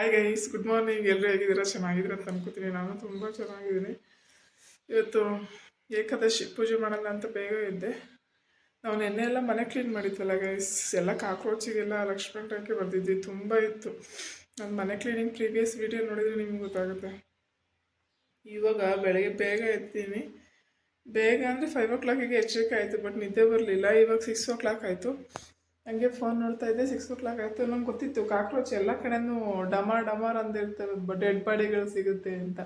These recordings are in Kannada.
ಹಾಯ್ ಗೈಸ್ ಗುಡ್ ಮಾರ್ನಿಂಗ್ ಎಲ್ಲರೂ ಹೇಗಿದ್ದೀರಾ? ಚೆನ್ನಾಗಿದ್ದೀರಾ ಅಂತ ಅನ್ಕೋತೀನಿ. ನಾನು ತುಂಬ ಚೆನ್ನಾಗಿದ್ದೀನಿ. ಇವತ್ತು ಏಕಾದಶಿ ಪೂಜೆ ಮಾಡಲ್ಲ ಅಂತ ಬೇಗ ಇದ್ದೆ ನಾವು ನೆನ್ನೆ ಎಲ್ಲ ಮನೆ ಕ್ಲೀನ್ ಮಾಡಿದ್ವಲ್ಲ ಗೈಸ್ ಎಲ್ಲ ಕಾಕ್ರೋಚಿಗೆಲ್ಲ ಲಕ್ಷ್ಮಣ ಟಾಕಿ ಬರ್ದಿದ್ವಿ ತುಂಬ ಇತ್ತು. ನಾನು ಮನೆ ಕ್ಲೀನಿಂಗ್ ಪ್ರೀವಿಯಸ್ ವೀಡಿಯೋ ನೋಡಿದರೆ ನಿಮ್ಗೆ ಗೊತ್ತಾಗುತ್ತೆ. ಇವಾಗ ಬೆಳಗ್ಗೆ ಬೇಗ ಎತ್ತೀನಿ ಬೇಗ ಅಂದರೆ ಫೈವ್ ಓ ಕ್ಲಾಕಿಗೆ ಎಚ್ಚರಿಕೆ ಆಯಿತು ಬಟ್ ನಿದ್ದೆ ಬರಲಿಲ್ಲ. ಇವಾಗ ಸಿಕ್ಸ್ ಓ ಕ್ಲಾಕ್ ಆಯಿತು. ಹಂಗೆ ಫೋನ್ ನೋಡ್ತಾ ಇದ್ದೆ ಸಿಕ್ಸ್ ಓ ಕ್ಲಾಕ್ ಆಯಿತು, ನಂಗೆ ಗೊತ್ತಿತ್ತು, ಕಾಕ್ರೋಚ್ ಎಲ್ಲ ಕಡೆನೂ ಡಮಾರ್ ಡಮಾರ್ ಅಂದಿರ್ತವೆ ಡೆಡ್ ಬಾಡಿಗಳು ಸಿಗುತ್ತೆ ಅಂತ.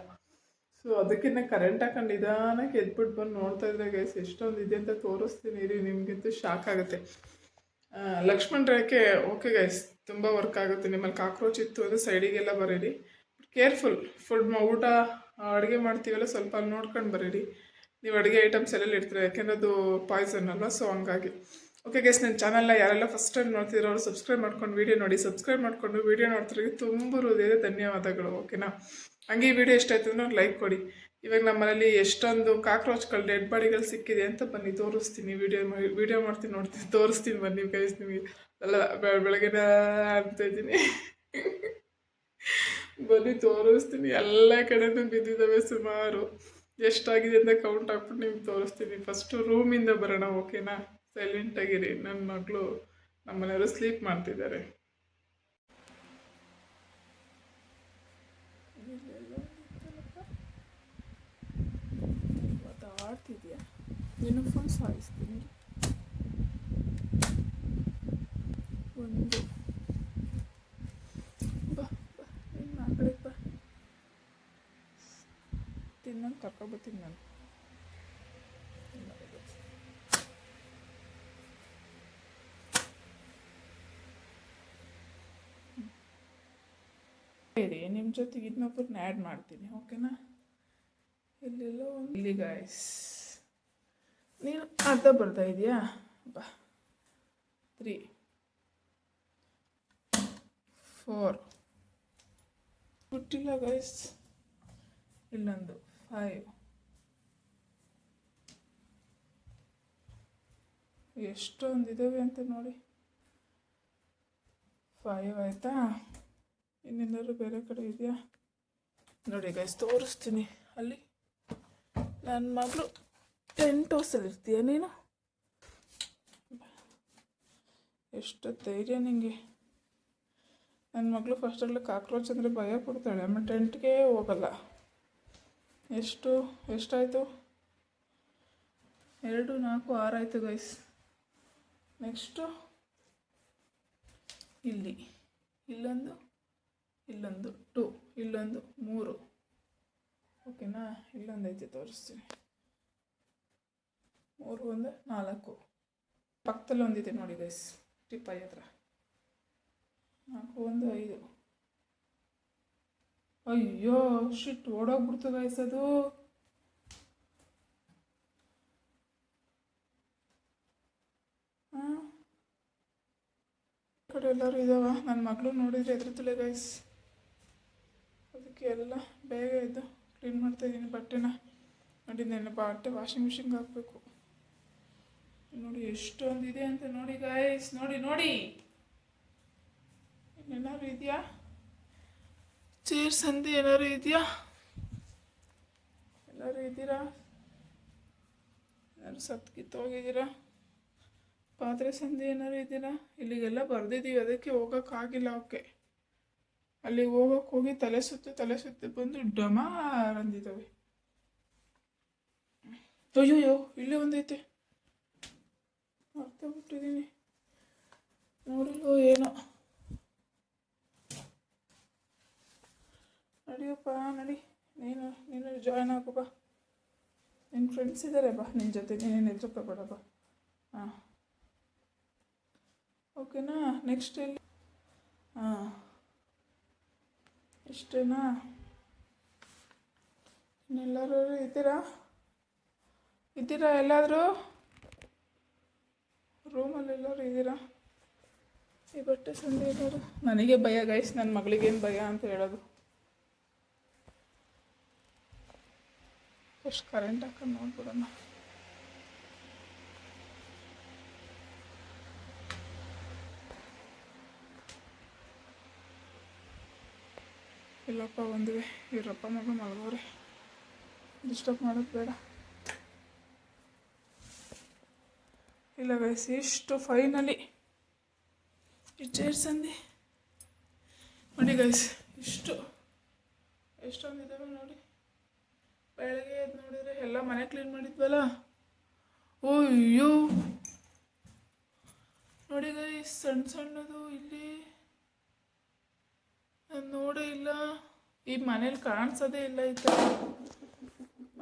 ಸೊ ಅದಕ್ಕಿಂತ ಕರೆಂಟ್ ಹಾಕೊಂಡು ನಿಧಾನಕ್ಕೆ ಎದ್ಬಿಟ್ಟು ಬಂದು ನೋಡ್ತಾ ಇದ್ದೆ ಗೈಸ್ ಎಷ್ಟೊಂದು ಇದೆ ಅಂತ ತೋರಿಸ್ತೀನಿ ರೀ, ನಿಮಗಂತೂ ಶಾಕ್ ಆಗುತ್ತೆ. ಲಕ್ಷ್ಮಣ್ ರೇಖೆ ಓಕೆ ಗೈಸ್ ತುಂಬ ವರ್ಕ್ ಆಗುತ್ತೆ. ನಿಮ್ಮಲ್ಲಿ ಕಾಕ್ರೋಚ್ ಇತ್ತು ಅಂದರೆ ಸೈಡಿಗೆಲ್ಲ ಬರೀರಿ. ಕೇರ್ಫುಲ್ ಫುಡ್ ಊಟ, ಅಡುಗೆ ಮಾಡ್ತೀವಲ್ಲ, ಸ್ವಲ್ಪ ಅಲ್ಲಿ ನೋಡ್ಕೊಂಡು ಬರೀರಿ. ನೀವು ಅಡುಗೆ ಐಟಮ್ಸ್ ಎಲ್ಲ ಇಡ್ತೀರ, ಯಾಕೆಂದ್ರೆ ಅದು ಪಾಯ್ಸನ್ ಅಲ್ವಾ ಸೊ ಹಂಗಾಗಿ. ಓಕೆ ಗೈಸ್ ನನ್ನ ಚಾನಲ್ನ ಯಾರೆಲ್ಲ ಫಸ್ಟ್ ಟೈಮ್ ನೋಡ್ತಿರೋ ಅವರು ಸಬ್ಸ್ಕ್ರೈಬ್ ಮಾಡ್ಕೊಂಡು ವೀಡಿಯೋ ನೋಡಿ ಸಬ್ಸ್ಕ್ರೈಬ್ ಮಾಡಿಕೊಂಡು ವೀಡಿಯೋ ನೋಡ್ತಿರೋರಿಗೆ ತುಂಬ ಧನ್ಯವಾದಗಳು ಓಕೆನಾ ಹಂಗೆ ಈ ವಿಡಿಯೋ ಎಷ್ಟಾಯ್ತು ಅಂದ್ರೆ ಲೈಕ್ ಕೊಡಿ. ಇವಾಗ ನಮ್ಮ ಮನೇಲಿ ಎಷ್ಟೊಂದು ಕಾಕ್ರೋಚ್ಗಳು ಡೆಡ್ ಬಾಡಿಗಳು ಸಿಕ್ಕಿದೆ ಅಂತ ಬನ್ನಿ, ತೋರಿಸ್ತೀನಿ ವೀಡಿಯೋ ವೀಡಿಯೋ ಮಾಡ್ತೀನಿ, ನೋಡ್ತೀನಿ, ತೋರಿಸ್ತೀನಿ ಬನ್ನಿ ಗೈಸ್ ನಿಮಗೆ. ಅಲ್ಲ, ಬೆ- ಬೆಳಗ್ಗೆನ ಅಂತ ಇದ್ದೀನಿ. ಬನ್ನಿ, ತೋರಿಸ್ತೀನಿ. ಎಲ್ಲ ಕಡೆನೂ ಬಿದ್ದಿದ್ದಾವೆ ಸುಮಾರು. ಎಷ್ಟಾಗಿದೆ ಅಂತ ಕೌಂಟ್ ಹಾಕ್ಬಿಟ್ಟು ನಿಮ್ಗೆ ತೋರಿಸ್ತೀನಿ. ಫಸ್ಟು ರೂಮಿಂದ ಬರೋಣ ಓಕೆನಾ ಸೈಲೆಂಟಾಗಿರಿ ನನ್ನ ಮಗಳು ನಮ್ಮ ಮನೆಯವರು ಸ್ಲೀಪ್ ಮಾಡ್ತಿದ್ದಾರೆ ಆಡ್ತಿದ್ಯಾ? ನೀನು ಫೋನ್ ಸಾಯಿಸ್ತೀನಿ ಒಂದು. ಬಾ ಬಾ ಆ ಕಡೆ ಬಾ. ನಾನು. ಬೇರೆ ನಿಮ್ಮ ಜೊತೆಗೆ ಇನ್ನೊಬ್ಬರನ್ನ ಆ್ಯಡ್ ಮಾಡ್ತೀನಿ ಓಕೆನಾ ಇಲ್ಲೆಲ್ಲೋ ಇಲ್ಲಿ ಗಾಯ್ಸ್ ನೀನು ಅರ್ಧ ಬರ್ತಾ ಇದೆಯಾ? ಬಾ. ತ್ರೀ ಫೋರ್ ಹುಟ್ಟಿಲ್ಲ ಗೈಸ್ ಇಲ್ಲೊಂದು. ಫೈವ್ ಎಷ್ಟೊಂದಿದ್ದಾವೆ ಅಂತ ನೋಡಿ. ಫೈವ್ ಆಯಿತಾ? ಇನ್ನೆಲ್ಲರೂ ಬೇರೆ ಕಡೆ ಇದೆಯಾ? ನೋಡಿ ಗೈಸ್ ತೋರಿಸ್ತೀನಿ. ಅಲ್ಲಿ ನನ್ನ ಮಗಳು ಟೆಂಟ್ ಹೌಸಲ್ಲಿ ಇರ್ತೀಯ ನೀನು? ಎಷ್ಟು ಧೈರ್ಯ ನಿಂಗೆ. ನನ್ನ ಮಗಳು ಫಸ್ಟಲ್ಲಿ ಕಾಕ್ರೋಚ್ ಅಂದರೆ ಭಯ ಪಡ್ತಾಳೆ. ಆಮೇಲೆ ಟೆಂಟ್ಗೆ ಹೋಗಲ್ಲ. ಎಷ್ಟು, ಎಷ್ಟಾಯಿತು? ಎರಡು, ನಾಲ್ಕು, ಆರಾಯಿತು ಗೈಸ್ ನೆಕ್ಸ್ಟು ಇಲ್ಲಿ. ಇಲ್ಲೊಂದು ಇಲ್ಲೊಂದು ಟು, ಇಲ್ಲೊಂದು ಮೂರು. ಓಕೆನಾ? ಇಲ್ಲೊಂದು ಐತೆ, ತೋರಿಸ್ತೀನಿ. ಮೂರು ಒಂದು ನಾಲ್ಕು. ಪಕ್ಕದಲ್ಲಿ ಒಂದಿದೆ ನೋಡಿ ಗೈಸ್ ಟಿಪ್ಪೈ ಹತ್ರ. ನಾಲ್ಕು ಒಂದು ಐದು. ಅಯ್ಯೋ ಶಿಟ್ ಓಡೋಗ್ಬಿಡ್ತು ಗೈಸ್ ಅದು. ಕಡೆ ಎಲ್ಲರೂ ಇದಾವ? ನನ್ನ ಮಗಳು ನೋಡಿದ್ರೆ ಎದುರುತ್ತಲೇ ಗೈಸ್ ಅದಕ್ಕೆ ಎಲ್ಲ ಬೇಗ ಇದ್ದು ಕ್ಲೀನ್ ಮಾಡ್ತಾ ಇದ್ದೀನಿ ಬಟ್ಟೆನ. ನೋಡಿ ನೆನ್ನೆ ಬಟ್ಟೆ ವಾಷಿಂಗ್ ಮಿಷಿನ್ಗೆ ಹಾಕಬೇಕು. ನೋಡಿ ಎಷ್ಟೊಂದಿದೆ ಅಂತ ನೋಡಿ ಗಾಯಸ್ ನೋಡಿ ನೋಡಿ. ಇನ್ನೇನಾದ್ರು ಇದೆಯಾ? ಚೇರ್ಸ್ ಅಂದು ಏನಾದ್ರು ಇದೆಯಾ? ಎಲ್ಲರೂ ಇದ್ದೀರಾ? ಏನಾದ್ರು ಸತ್ ಕಿತ್ತೋಗಿದ್ದೀರಾ ಪಾತ್ರೆ ಸಂಧಿ ಏನಾದ್ರು ಇದ್ದೀರಾ? ಇಲ್ಲಿಗೆಲ್ಲ ಬರೆದಿದ್ದೀವಿ, ಅದಕ್ಕೆ ಹೋಗೋಕ್ಕಾಗಿಲ್ಲ ಅವಕ್ಕೆ ಅಲ್ಲಿಗೆ ಹೋಗೋಕೆ ಹೋಗಿ ತಲೆ ಸುತ್ತು ತಲೆ ಸುತ್ತು ಬಂದು ಡಮಾರ್ ಅಂದಿದ್ದಾವೆ ಅಯ್ಯೋಯ್ಯೋ, ಇಲ್ಲೇ ಒಂದೈತೆ. ಮರ್ತಾ ಬಿಟ್ಟಿದ್ದೀನಿ ನೋಡಿಲ್ವೋ ಏನೋ. ನಡಿಯಪ್ಪ, ನಡಿ. ನೀನು ನೀನು ಜಾಯ್ನ್ ಆಗು ಬಾ. ನಿನ್ನ ಫ್ರೆಂಡ್ಸ್ ಇದ್ದಾರೆ ಬಾ. ನಿನ್ನ ಜೊತೆ ನೀನೇನು ಎದುರುಕೋಬೇಡ ಬಾ. ಹಾಂ. ಓಕೆನಾ ನೆಕ್ಸ್ಟ್ ಎಲ್ಲಿ ಹಾಂ. ಇಷ್ಟೇನಾ ಇನ್ನೆಲ್ಲರೂ ಇದ್ದೀರಾ? ಇದ್ದೀರಾ ಎಲ್ಲಾದರೂ? ರೂಮಲ್ಲಿ ಎಲ್ಲರೂ ಇದ್ದೀರಾ? ಈ ಬಟ್ಟೆ ಸಂಡೆ ಎಲ್ಲರೂ ನನಗೆ ಭಯ ಗೈಸ್ ನನ್ನ ಮಗಳಿಗೇನು ಭಯ ಅಂತ ಹೇಳೋದು. ಎಷ್ಟು ಕರೆಂಟ್ ಹಾಕೊಂಡು ನೋಡ್ಬಿಡೋಣ. ಇಲ್ಲಪ್ಪ, ಬಂದ್ವಿ. ಇರಪ್ಪ ಮಗ ಮಲಗೋರೆ. ಡಿಸ್ಟರ್ಬ್ ಮಾಡೋದು ಬೇಡ. ಇಲ್ಲ ಗೈಸ್ ಇಷ್ಟು ಫೈನಲಿ ಚೇರ್ಸ್ ಅಂದಿ ನೋಡಿ ಗೈಸ್ ಇಷ್ಟು. ಎಷ್ಟೊಂದಿದ್ದಾವೆ ನೋಡಿ. ಬೆಳಗ್ಗೆ ಎದ್ದು ನೋಡಿದರೆ ಎಲ್ಲ ಮನೆ ಕ್ಲೀನ್ ಮಾಡಿದ್ವಲ್ಲ? ಓಯ್ಯೋ ನೋಡಿ ಗೈಸ್ ಸಣ್ಣ ಸಣ್ಣದು ಇಲ್ಲಿ. ನಾನು ನೋಡೇ ಇಲ್ಲ. ಈ ಮನೇಲಿ ಕಾಣಿಸೋದೇ ಇಲ್ಲ ಈ ಥರ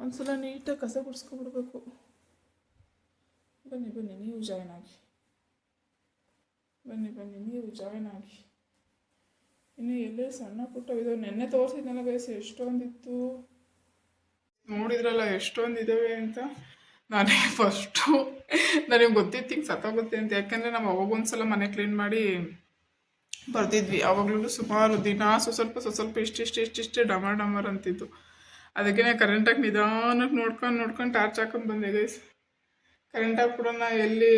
ಒಂದ್ಸಲ ನೀಟಾಗಿ ಕಸ ಗುಡಿಸ್ಕೊಬಿಡ್ಬೇಕು ಬನ್ನಿ ಬನ್ನಿ, ನೀವು ಜಾಯ್ನ್ ಆಗಿ. ಬನ್ನಿ ಬನ್ನಿ, ನೀವು ಜಾಯ್ನ್ ಆಗಿ. ಇನ್ನು ಎಲ್ಲೇ ಸಣ್ಣ ಪುಟ್ಟ ಇದಾವೆ? ನೆನ್ನೆ ತೋರಿಸಿದ್ನಲ್ಲ ಗೈಸ್, ಎಷ್ಟೊಂದಿತ್ತು? ನೋಡಿದ್ರಲ್ಲ ಎಷ್ಟೊಂದಿದ್ದಾವೆ ಅಂತ. ನಾನೇ ಫಸ್ಟು ನನಗೆ ಗೊತ್ತಿತ್ತು ಹಿಂಗೆ ಸತ್ತೋಗುತ್ತೆ ಅಂತ. ಯಾಕೆಂದರೆ ನಾವು ಅವಾಗ ಒಂದ್ಸಲ ಮನೆ ಕ್ಲೀನ್ ಮಾಡಿ ಬರ್ತಿದ್ವಿ. ಆವಾಗಲೂ ಸುಮಾರು ದಿನ ಸ್ವಲ್ಪ ಸ್ವಲ್ಪ ಇಷ್ಟಿಷ್ಟು ಇಷ್ಟಿಷ್ಟೇ ಡಮರ್ ಡಮರ್ ಅಂತಿದ್ದು ಅದಕ್ಕೆ ಕರೆಂಟಾಗಿ ನಿಧಾನಕ್ಕೆ ನೋಡ್ಕೊಂಡು ನೋಡ್ಕೊಂಡು ಟಾರ್ಚ್ ಹಾಕೊಂಡು ಬಂದೆ ಗೈಸ್ ಕರೆಂಟಾಗಿ ಕೂಡ ನಾ ಎಲ್ಲಿ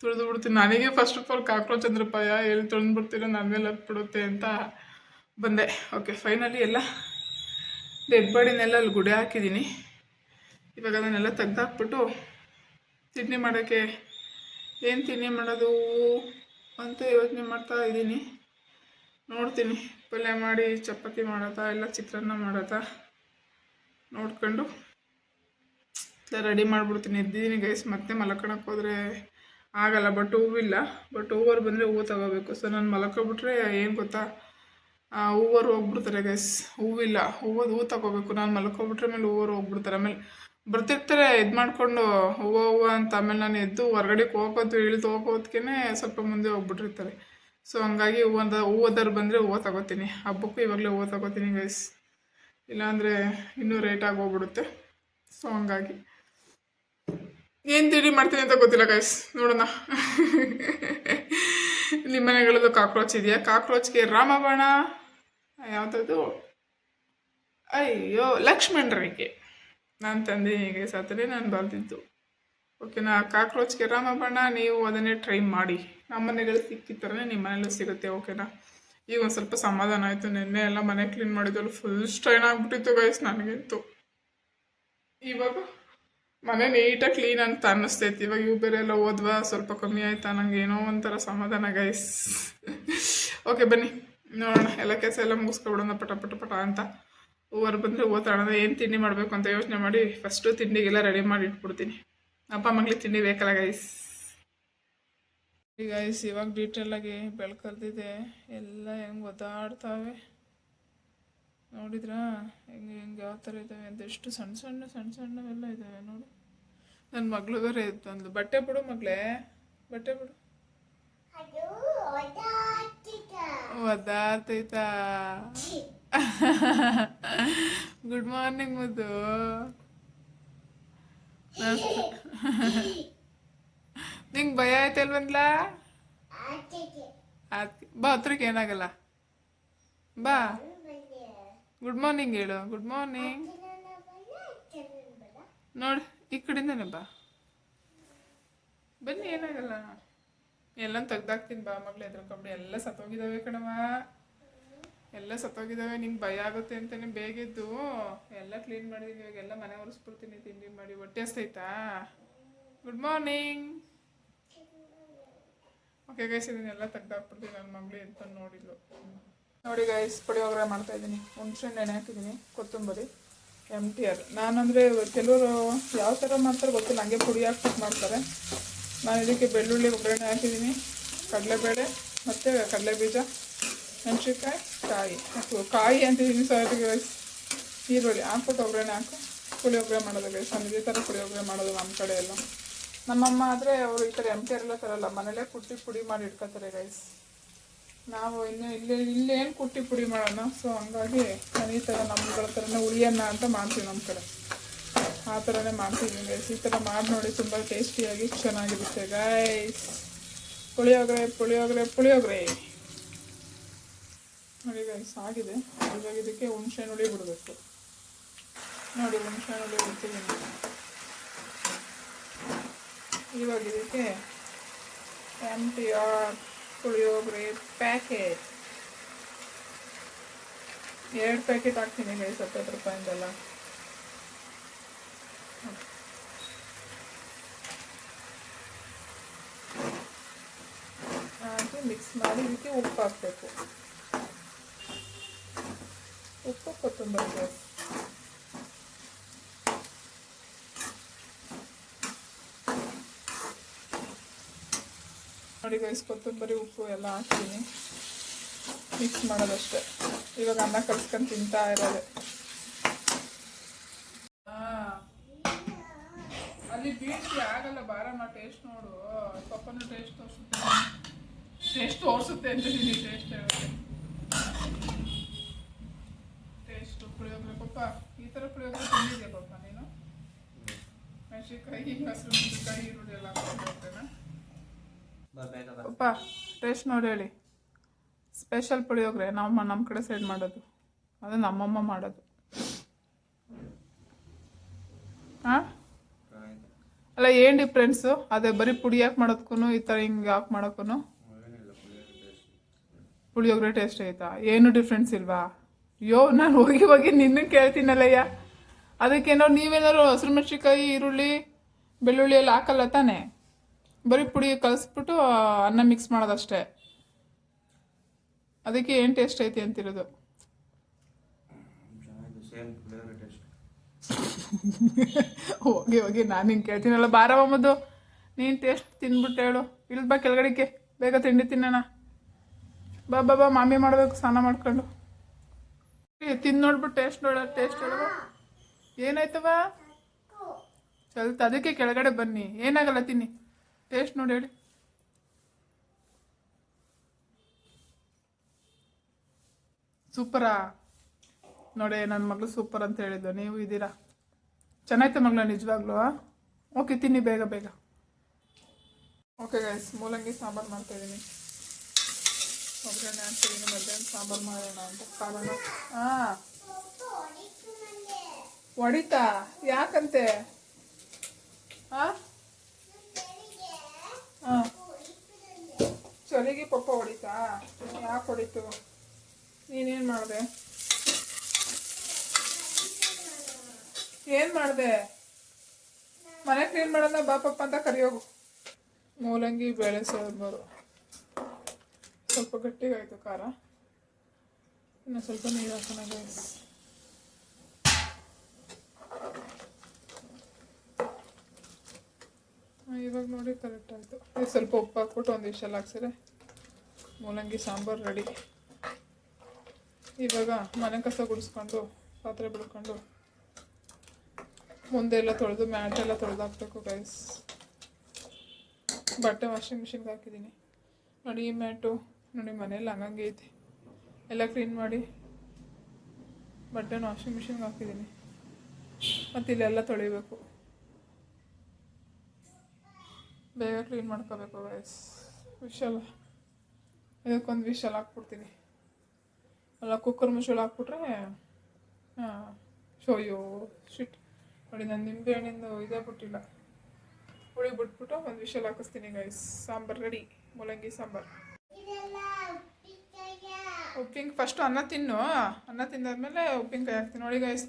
ತುಳಿದು ಬಿಡ್ತೀನಿ. ನನಗೆ ಫಸ್ಟ್ ಆಫ್ ಆಲ್ ಕಾಕ್ರೋಚ್ ಅಂದ್ರೆ ಭಯ ಎಲ್ಲಿ ತೊಳೆದು ಬಿಡ್ತೀರೋ ನನ್ನ ಮೇಲೆ ಹತ್ಬಿಡುತ್ತೆ ಅಂತ ಬಂದೆ. ಓಕೆ ಫೈನಲಿ ಎಲ್ಲ ಡೆಡ್ ಬಾಡಿನೆಲ್ಲ ಅಲ್ಲಿ ಗುಡಿ ಹಾಕಿದ್ದೀನಿ. ಇವಾಗ ಅದನ್ನೆಲ್ಲ ತೆಗ್ದಾಕ್ಬಿಟ್ಟು ತಿಂಡಿ ಮಾಡೋಕ್ಕೆ ಏನು ತಿಂಡಿ ಮಾಡೋದು ಅಂತ ಯೋಚನೆ ಮಾಡ್ತಾ ಇದ್ದೀನಿ. ನೋಡ್ತೀನಿ. ಪಲ್ಯ ಮಾಡಿ, ಚಪಾತಿ ಮಾಡೋದಾ, ಇಲ್ಲ ಚಿತ್ರಾನ್ನ ಮಾಡೋದಾ. ನೋಡ್ಕೊಂಡು ರೆಡಿ ಮಾಡಿಬಿಡ್ತೀನಿ. ಎದ್ದಿದ್ದೀನಿ ಗೈಸ್ ಮತ್ತೆ ಮಲ್ಕೊಳಕ್ಕೆ ಹೋದರೆ ಆಗಲ್ಲ. ಬಟ್ ಹೂವಿಲ್ಲ ಬಟ್ ಹೂವರು ಬಂದರೆ ಹೂವು ತಗೋಬೇಕು. ಸೊ ನಾನು ಮಲ್ಕೊಬಿಟ್ರೆ ಏನು ಗೊತ್ತಾ? ಹೂವರು ಹೋಗ್ಬಿಡ್ತಾರೆ ಗೈಸ್ ಹೂವಿಲ್ಲ ಹೂವದು ಹೂವು ತಗೋಬೇಕು. ನಾನು ಮಲ್ಕೊಬಿಟ್ರೆ ಆಮೇಲೆ ಹೂವರು ಹೋಗ್ಬಿಡ್ತಾರೆ. ಆಮೇಲೆ ಬರ್ತಿರ್ತಾರೆ ಇದು ಮಾಡಿಕೊಂಡು ಹೂವು ಹೂವು ಅಂತ. ಆಮೇಲೆ ನಾನು ಎದ್ದು ಹೊರಗಡೆ ಹೋಗೋದು, ಇಳಿದು ಹೋಗೋದಕ್ಕೆ ಸ್ವಲ್ಪ ಮುಂದೆ ಹೋಗ್ಬಿಟ್ಟಿರ್ತಾರೆ. ಸೊ ಹಂಗಾಗಿ ಹೂವಂದ ಹೂವದಾರು ಬಂದರೆ ಹೂವು ತಗೋತೀನಿ. ಹಬ್ಬಕ್ಕೂ ಇವಾಗಲೇ ಹೂವು ತಗೋತೀನಿ ಗೈಸ್ ಇಲ್ಲಾಂದರೆ ಇನ್ನೂ ರೇಟ್ ಹೋಗ್ಬಿಡುತ್ತೆ. ಸೊ ಹಂಗಾಗಿ. ಏನು ತಿಂಡಿ ಮಾಡ್ತೀನಿ ಅಂತ ಗೊತ್ತಿಲ್ಲ ಗೈಸ್ ನೋಡೋಣ. ನಿಮ್ಮ ಮನೆಗಳದ್ದು ಕಾಕ್ರೋಚ್ ಇದೆಯಾ? ಕಾಕ್ರೋಚ್ಗೆ ರಾಮಬಾಣ, ಯಾವುದದು? ಅಯ್ಯೋ ಲಕ್ಷ್ಮಣರಿಗೆ ನಾನು ತಂದೀನಿ ಗೈಸ್ ಅದನ್ನೇ ನಾನು ಬರ್ದಿದ್ದು ಓಕೆನಾ ಕಾಕ್ರೋಚ್ಗೆ ರಾಮಬಾಣ, ನೀವು ಅದನ್ನೇ ಟ್ರೈ ಮಾಡಿ. ನಮ್ಮ ಮನೆಗಳು ಸಿಕ್ಕಿದ ಥರನೇ ನಿಮ್ಮ ಮನೇಲೂ ಸಿಗುತ್ತೆ, ಓಕೆನಾ? ಈಗ ಒಂದು ಸ್ವಲ್ಪ ಸಮಾಧಾನ ಆಯಿತು. ನಿನ್ನೆ ಎಲ್ಲ ಮನೆ ಕ್ಲೀನ್ ಮಾಡಿದ್ದಲ್ಲಿ ಫುಲ್ ಸ್ಟ್ರೈನ್ ಆಗಿಬಿಟ್ಟಿತ್ತು ಗೈಸ್ ನನಗಂತೂ. ಇವಾಗ ಮನೆ ನೀಟಾಗಿ ಕ್ಲೀನ್ ಅಂತ ಅನ್ನಿಸ್ತೈತಿ. ಇವಾಗ ಇವು ಬೇರೆ ಎಲ್ಲ ಓದ್ವಾ? ಸ್ವಲ್ಪ ಕಮ್ಮಿ ಆಯ್ತಾ? ನಂಗೆ ಏನೋ ಒಂಥರ ಸಮಾಧಾನ ಗೈಸ್ ಓಕೆ ಬನ್ನಿ. ನೋಡೋಣ. ಎಲ್ಲ ಕೆಲಸ ಎಲ್ಲ ಮುಗಿಸ್ಕೊಬಿಡೋಣ ಪಟ ಪಟ ಪಟ ಅಂತ. ಹೂವರು ಬಂದರೆ ಓದಾಡೋಣ ಏನು ತಿಂಡಿ ಮಾಡಬೇಕು ಅಂತ ಯೋಚನೆ ಮಾಡಿ ಫಸ್ಟು ತಿಂಡಿಗೆಲ್ಲ ರೆಡಿ ಮಾಡಿ ಇಟ್ಬಿಡ್ತೀನಿ. ಅಪ್ಪ ಮಗಳಿಗೆ ತಿಂಡಿ ಬೇಕಲ್ಲ ಗೈಸ್ ಗೈಸ್ ಇವಾಗ ಡೀಟೇಲಾಗಿ ಬೆಳ್ಕಲ್ದಿದೆ ಎಲ್ಲ ಹೆಂಗೆ ಒದ್ದಾಡ್ತಾವೆ. ನೋಡಿದ್ರಾ? ಹೆಂಗೆ ಹೆಂಗೆ ಯಾವ ಥರ ಇದ್ದಾವೆ ಅಂತ. ಎಷ್ಟು ಸಣ್ಣ ಸಣ್ಣ ಸಣ್ಣ ಸಣ್ಣವೆಲ್ಲ ಇದ್ದಾವೆ ನೋಡು. ನನ್ನ ಮಗಳು ಬೇರೆ ಇತ್ತು ಅಂದ್ಲು ಬಟ್ಟೆ ಬಿಡು ಮಗಳೇ. ಬಟ್ಟೆ ಬಿಡು. ಒದ್ದಾಡ್ತೈತಾ ಗುಡ್ ಮಾರ್ನಿಂಗ್ ಮುದ್ದು. ನಿಂಗೆ ಭಯ ಆಯ್ತಲ್ವಂದ್ಲಾ ಬಾ ಹತ್ರಕ್ಕೆ ಏನಾಗಲ್ಲ. ಬಾ. ಗುಡ್ ಮಾರ್ನಿಂಗ್ ಹೇಳು. ಗುಡ್ ಮಾರ್ನಿಂಗ್ ನೋಡಿ ಈ ಕಡೆಯಿಂದನೇ ಬಾ. ಬನ್ನಿ ಏನಾಗಲ್ಲ ಎಲ್ಲ ತೆಗ್ದಾಕ್ತೀನಿ ಬಾ ಮಗಳು ಕಬಡ್ಡಿ ಎಲ್ಲ ಸತ್ತೋಗಿದ್ದಾವೆ ಕಣವ ಎಲ್ಲ ಸತ್ತೋಗಿದ್ದಾವೆ. ನಿಂಗೆ ಭಯ ಆಗುತ್ತೆ ಅಂತಾನೆ ಬೇಗಿದ್ದು ಎಲ್ಲ ಕ್ಲೀನ್ ಮಾಡಿದೀನಿ ಇವಾಗೆಲ್ಲ ಮನೆ ಒರೆಸ್ಬಿಡ್ತೀನಿ ತಿಂಡಿ ಮಾಡಿ. ಹೊಟ್ಟೆ ಹಸ್ತೈತಾ ಗುಡ್ ಮಾರ್ನಿಂಗ್ ಗೈಸ್ ಇದನ್ನೆಲ್ಲ ತೆಗ್ದಾಕ್ಬಿಡ್ತೀನಿ ನನ್ನ ಮಗಳು ಅಂತ ನೋಡಿದ್ಲು ನೋಡಿ ಗೈಸ್ ಪುಳಿಯೋಗರೆ ಮಾಡ್ತಾ ಇದ್ದೀನಿ. ನೆನೆ ಹಾಕಿದ್ದೀನಿ, ಕೊತ್ತಂಬರಿ ಎಂ ಟಿ ಆರ್ ನಾನಂದರೆ ಕೆಲವರು ಯಾವ ಥರ ಮಾಡ್ತಾರೆ ಗೊತ್ತಿಲ್ಲ, ಹಂಗೆ ಪುಡಿ ಹಾಕ್ಬಿಟ್ಟು ಮಾಡ್ತಾರೆ. ನಾನು ಇದಕ್ಕೆ ಬೆಳ್ಳುಳ್ಳಿ, ಒಗ್ಗರಣೆ ಹಾಕಿದ್ದೀನಿ, ಕಡಲೆಬೇಳೆ ಮತ್ತು ಕಡಲೆ ಬೀಜ ಮೆಣಸಿನ್ಕಾಯಿ, ಕಾಯಿ. ಹಾಕು ಕಾಯಿ ಅಂತಿದ್ದೀನಿ ಸಾರಿ ಗೈಸ್ ಈರುಳ್ಳಿ, ಹಾಕ್ಬಿಟ್ಟು ಒಗ್ಗರಣೆ ಹಾಕು. ಪುಳಿಯೋಗರೆ ಮಾಡೋದು ಗೈಸ್ ನಾನು ಇದೇ ಥರ ಪುಳಿಯೋಗರೆ ಮಾಡೋದು ನಮ್ಮ ಕಡೆ ಎಲ್ಲ. ನಮ್ಮಮ್ಮ ಆದರೆ ಅವರು ಈ ಥರ ಎಂ ಟಿ ಆರ್ ಎಲ್ಲ ತರಲ್ಲ ಮನೇಲೇ ಕುಟ್ಟಿ ಪುಡಿ ಮಾಡಿ ಇಟ್ಕೋತಾರೆ ರೈಸ್ ನಾವು ಇನ್ನು ಇಲ್ಲಿ, ಇಲ್ಲೇನು ಕುಟ್ಟಿ ಪುಡಿ ಮಾಡೋಣ? ಸೊ ಹಂಗಾಗಿ ನಾನು ಈ ಥರ ನಮ್ಮಗಳ ಥರನೇ ಉಳಿಯನ್ನ ಅಂತ ಮಾಡ್ತೀವಿ ನಮ್ಮ ಕಡೆ. ಆ ಥರನೇ ಮಾಡ್ತೀವಿ ರೈಸ್ ಈ ಥರ ಮಾಡಿ ನೋಡಿ ತುಂಬ ಟೇಸ್ಟಿಯಾಗಿ ಚೆನ್ನಾಗಿರುತ್ತೆ ಗೈಸ್ ಪುಳಿಯೋಗರೆ ಪುಳಿಯೋಗರೆ ಪುಳಿಯೋಗರೆ. ನೋಡಿ ಗೈಸ್ ಆಗಿದೆ. ಇವಾಗ ಇದಕ್ಕೆ ಹುಣಸೆ ಹುಳಿ ಬಿಡಬೇಕು. ನೋಡಿ ಹುಣಸೆ ಹುಳಿ ಬಿಡ್ತಿದ್ದೀನಿ ಇವಾಗ ಇದಕ್ಕೆ M T R puliyogare packet ಎರಡು ಪ್ಯಾಕೆಟ್ ಹಾಕ್ತೀನಿ ಗೈಸ್ ಹತ್ತತ್ತು ರೂಪಾಯಿಂದೆಲ್ಲ. ಹಾಕಿ ಮಿಕ್ಸ್ ಮಾಡಿ ಇದಕ್ಕೆ ಉಪ್ಪು ಹಾಕಬೇಕು. ಉಪ್ಪು, ಕೊತ್ತಂಬರಿ ಗೈಸ್ ನೋಡಿ ಗೈಸ್ ಕೊತ್ತಂಬರಿ ಉಪ್ಪು ಎಲ್ಲ ಹಾಕ್ತೀನಿ. ಮಿಕ್ಸ್ ಮಾಡೋದಷ್ಟೇ. ಇವಾಗ ಅನ್ನ ಕಲ್ಸ್ಕೊಂಡು ತಿಂತಾ ಇರೋದೆ. ಅಲ್ಲಿ ಬೀಳ್ಸಿ ಆಗಲ್ಲ ಬಾರಮ್ಮ ಟೇಸ್ಟ್ ನೋಡು. ಪಪ್ಪನ ಟೇಸ್ಟ್ ತೋರಿಸುತ್ತೆ. ಟೇಸ್ಟ್ ತೋರಿಸುತ್ತೆ ಅಂತೀನಿ ಟೇಸ್ಟ್ ಹೇಳುತ್ತೆ ಟೇಸ್ಟ್ ಪುಳಿಯೋಗರೆ. ಪಪ್ಪ ಈ ಥರ ಪುಳಿಯೋಗರೆ ತಿಂದಿದ್ಯಾ ಪಪ್ಪ ನೀನು? ಮೆಣಸಿನ್ಕಾಯಿ ಹಸಿರು ಮೆಣಸಿನ್ಕಾಯಿ ಈರುಳ್ಳಿ ಎಲ್ಲ ಹಾಕ್ಕೊಂಡ್ರೆ ಪಪ್ಪ ಟೇಸ್ಟ್ ನೋಡಿ ಹೇಳಿ. ಸ್ಪೆಷಲ್ ಪುಳಿಯೋಗರೆ ನಮ್ಮ ನಮ್ಮ ಕಡೆ ಸೈಡ್ ಮಾಡೋದು. ಅದು ನಮ್ಮಮ್ಮ ಮಾಡೋದು. ಹಾಂ? ಅಲ್ಲ ಏನು ಡಿಫ್ರೆನ್ಸು ಅದೇ ಬರೀ ಪುಡಿ ಯಾಕೆ ಮಾಡೋದಕ್ಕೂ ಈ ಥರ ಹಿಂಗೆ ಯಾಕೆ ಮಾಡೋಕ್ಕೂ ಪುಳಿಯೋಗರೆ ಟೇಸ್ಟ್ ಆಯ್ತಾ ಏನು ಡಿಫ್ರೆನ್ಸ್ ಇಲ್ವಾ? ಅಯ್ಯೋ ನಾನು ಹೋಗಿ ಹೋಗಿ ನಿನ್ನ ಕೇಳ್ತೀನಲ್ಲಯ್ಯ. ಅದಕ್ಕೇನೋ ನೀವೇನಾದ್ರು ಹಸಿರು ಮೆಣಸಿನ್ಕಾಯಿ ಈರುಳ್ಳಿ ಬೆಳ್ಳುಳ್ಳಿ ಎಲ್ಲ ಹಾಕಲ್ಲ ತಾನೇ? ಬರೀ ಪುಡಿ ಕಲಿಸ್ಬಿಟ್ಟು ಅನ್ನ ಮಿಕ್ಸ್ ಮಾಡೋದಷ್ಟೇ. ಅದಕ್ಕೆ ಏನು ಟೇಸ್ಟ್ ಐತಿ ಅಂತಿರೋದು? ಹೋಗಿ ಹೋಗಿ, ನಾನು ಹಿಂಗೆ ಕೇಳ್ತೀನಲ್ಲ. ಬಾರವ ಮದ್ದು ನೀನು ಟೇಸ್ಟ್ ತಿಂದ್ಬಿಟ್ಟು ಹೇಳು. ಇಲ್ದ ಬಾ ಕೆಳಗಡೆಗೆ, ಬೇಗ ತಿಂಡಿ ತಿನ್ನೋಣ. ಬಾ ಬಾ ಬಾ, ಮಾಮಿ ಮಾಡಬೇಕು, ಸ್ನಾನ ಮಾಡ್ಕೊಂಡು. ತಿಂದು ನೋಡ್ಬಿಟ್ಟು ಟೇಸ್ಟ್ ನೋಡ ಟೇಸ್ಟ್ ಹೇಳುವ ಏನಾಯ್ತವ ಚಲ್ತ, ಅದಕ್ಕೆ ಕೆಳಗಡೆ ಬನ್ನಿ. ಏನಾಗಲ್ಲ ತಿನ್ನಿ. ಟೇಸ್ಟ್ ನೋಡಿ ಹೇಳಿ ಸೂಪರಾ ನೋಡಿ, ನನ್ನ ಮಗಳು ಸೂಪರ್ ಅಂತ ಹೇಳಿದ್ದು. ನೀವು ಇದ್ದೀರಾ? ಚೆನ್ನಾಯ್ತು ಮಗಳು, ನಿಜವಾಗ್ಲೂ ಓಕೆ ತಿನ್ನಿ, ಬೇಗ ಬೇಗ. ಓಕೆ ಗೈಸ್ ಮೂಲಂಗಿ ಸಾಂಬಾರು ಮಾಡ್ತಾಯಿದ್ದೀನಿ ಒಗ್ಗರಣೆ ಹಾಕ್ತಿದ್ದೀನಿ ಮಧ್ಯಾಹ್ನ ಸಾಂಬಾರು ಮಾಡೋಣ ಅಂತ ಕಾರಣ ಹಾಂ ಹೊಡಿತಾ? ಯಾಕಂತೆ? ಹಾಂ ಹಾಂ. ಚಳಿಗೆ ಪಪ್ಪ ಹೊಡಿತಾ? ಯಾಕೆ ಹೊಡಿತು? ನೀನೇನು ಮಾಡಿದೆ? ಏನು ಮಾಡಿದೆ? ಮನೆ ಕ್ಲೀನ್ ಮಾಡೋಣ ಬಾ ಪಪ್ಪ ಅಂತ ಕರಿಯೋಗು. ಮೂಲಂಗಿ ಬೇಳೆ ಸಾಂಬಾರು ಸ್ವಲ್ಪ ಗಟ್ಟಿಗಾಯಿತು ಖಾರ. ಇನ್ನು ಸ್ವಲ್ಪ ನೀರು ಹಾಕೋಣ ಇವಾಗ ನೋಡಿ ಕರೆಕ್ಟ್ ಆಯಿತು. ಇದು ಸ್ವಲ್ಪ ಉಪ್ಪು ಹಾಕ್ಬಿಟ್ಟು ಒಂದು ಎಲ್ಲ ಹಾಕ್ಸಿದ್ರೆ ಮೂಲಂಗಿ ಸಾಂಬಾರು ರೆಡಿ ಇವಾಗ ಮನೆ ಕಸ ಗುಡಿಸ್ಕೊಂಡು, ಪಾತ್ರೆ ಬಿಡ್ಕೊಂಡು ಮುಂದೆ ಎಲ್ಲ ತೊಳೆದು, ಮ್ಯಾಟ್ ಎಲ್ಲ ತೊಳೆದು ಹಾಕಬೇಕು ಗೈಸ್ ಬಟ್ಟೆ ವಾಷಿಂಗ್ ಮಿಷಿನ್ಗೆ ಹಾಕಿದ್ದೀನಿ. ನೋಡಿ, ಈ ಮ್ಯಾಟು ನೋಡಿ, ಮನೇಲಿ ಹಂಗಂಗೆ ಐತೆ. ಎಲ್ಲ ಕ್ಲೀನ್ ಮಾಡಿ ಬಟ್ಟೆನ ವಾಷಿಂಗ್ ಮಿಷಿನ್ಗೆ ಹಾಕಿದ್ದೀನಿ. ಮತ್ತು ಇಲ್ಲೆಲ್ಲ ತೊಳಿಬೇಕು. ಬೇಗ ಕ್ಲೀನ್ ಮಾಡ್ಕೋಬೇಕು ಗೈಸ್ ವಿಶಲ್ ಇದಕ್ಕೊಂದು ವಿಶಲ್ ಹಾಕ್ಬಿಡ್ತೀನಿ. ಅಲ್ಲ ಕುಕ್ಕರ್ ಮುಚ್ಚಳ ಹಾಕ್ಬಿಟ್ರೆ, ಹಾಂ ಶೋಯೋ ಶಿಟ್ ನೋಡಿ, ನಾನು ನಿಂಬೆ ಹಣ್ಣಿಂದು ಇದೇ ಬಿಟ್ಟಿಲ್ಲ. ಹುಳಿ ಬಿಟ್ಬಿಟ್ಟು ಒಂದು ವಿಶಲ್ ಹಾಕಿಸ್ತೀನಿ ಗೈಸ್ ಸಾಂಬಾರು ರೆಡಿ ಮೂಲಂಗಿ ಸಾಂಬಾರು. ಉಪ್ಪಿಂಗ್ ಫಸ್ಟು ಅನ್ನ ತಿನ್ನು. ಅನ್ನ ತಿಂದಾದ್ಮೇಲೆ ಉಪ್ಪಿನಕಾಯಿ ಹಾಕ್ತೀನಿ. ನೋಡಿ ಗೈಸ್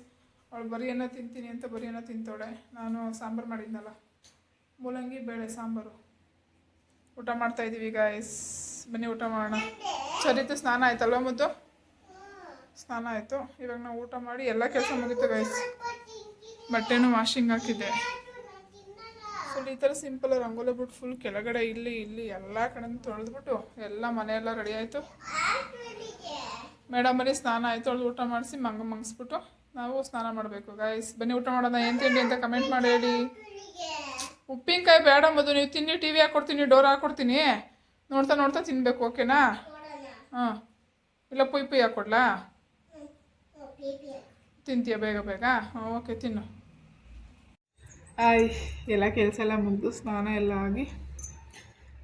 ಅವಳು ಬರೀ ಅನ್ನ ತಿಂತೀನಿ ಅಂತ ಬರೀ ಅನ್ನ ತಿಂತವಳೆ. ನಾನು ಸಾಂಬಾರು ಮಾಡಿದ್ನಲ್ಲ. ಮೂಲಂಗಿ, ಬೇಳೆ, ಸಾಂಬಾರು. ಊಟ ಮಾಡ್ತಾ ಇದ್ದೀವಿ ಗೈಸ್ ಬನ್ನಿ ಊಟ ಮಾಡೋಣ. ಸರಿತು ಸ್ನಾನ ಆಯ್ತಲ್ವ ಮುದ್ದು? ಸ್ನಾನ ಆಯಿತು. ಇವಾಗ ನಾವು ಊಟ ಮಾಡಿ ಎಲ್ಲ ಕೆಲಸ ಮುಗೀತು ಗೈಸ್ ಬಟ್ಟೆನೂ ವಾಷಿಂಗ್ ಹಾಕಿದ್ದೆ. ಫುಲ್ ಈ ಥರ ಸಿಂಪಲ್ ರಂಗೋಲಿ ಬಿಟ್ಟು ಫುಲ್ ಕೆಳಗಡೆ ಇಲ್ಲಿ ಇಲ್ಲಿ ಎಲ್ಲ ಕಡೆ ತೊಳೆದ್ಬಿಟ್ಟು ಎಲ್ಲ ಮನೆಯೆಲ್ಲ ರೆಡಿ ಆಯಿತು. ಮೇಡಮಲ್ಲಿ ಸ್ನಾನ ಆಯಿತು ಅವಳು ಊಟ ಮಾಡಿಸಿ ಮಂಗ ಮಂಗಿಸ್ಬಿಟ್ಟು ನಾವು ಸ್ನಾನ ಮಾಡಬೇಕು ಗೈಸ್ ಬನ್ನಿ ಊಟ ಮಾಡೋಣ. ಏನು ತಿಂಡಿ ಅಂತ ಕಮೆಂಟ್ ಮಾಡಿ ಹೇಳಿ. ಉಪ್ಪಿನಕಾಯಿ ಬೇಡ ಮದು ನೀವು ತಿನ್ನಿ, ಟಿ ವಿ ಹಾಕ್ಕೊಡ್ತೀನಿ ಡೋರ್ ಹಾಕ್ಕೊಡ್ತೀನಿ ನೋಡ್ತಾ ನೋಡ್ತಾ ತಿನ್ಬೇಕು, ಓಕೆನಾ? ಹಾಂ. ಇಲ್ಲ, ಪುಯ್ ಪುಯ್ ಹಾಕ್ಕೊಡ್ಲಾ ತಿಂತೀಯ ಬೇಗ ಬೇಗ? ಹಾಂ, ಓಕೆ, ತಿನ್ನು. ಆಯ್, ಎಲ್ಲ ಕೆಲಸ ಎಲ್ಲ ಮುಗಿದು ಸ್ನಾನ ಎಲ್ಲ ಆಗಿ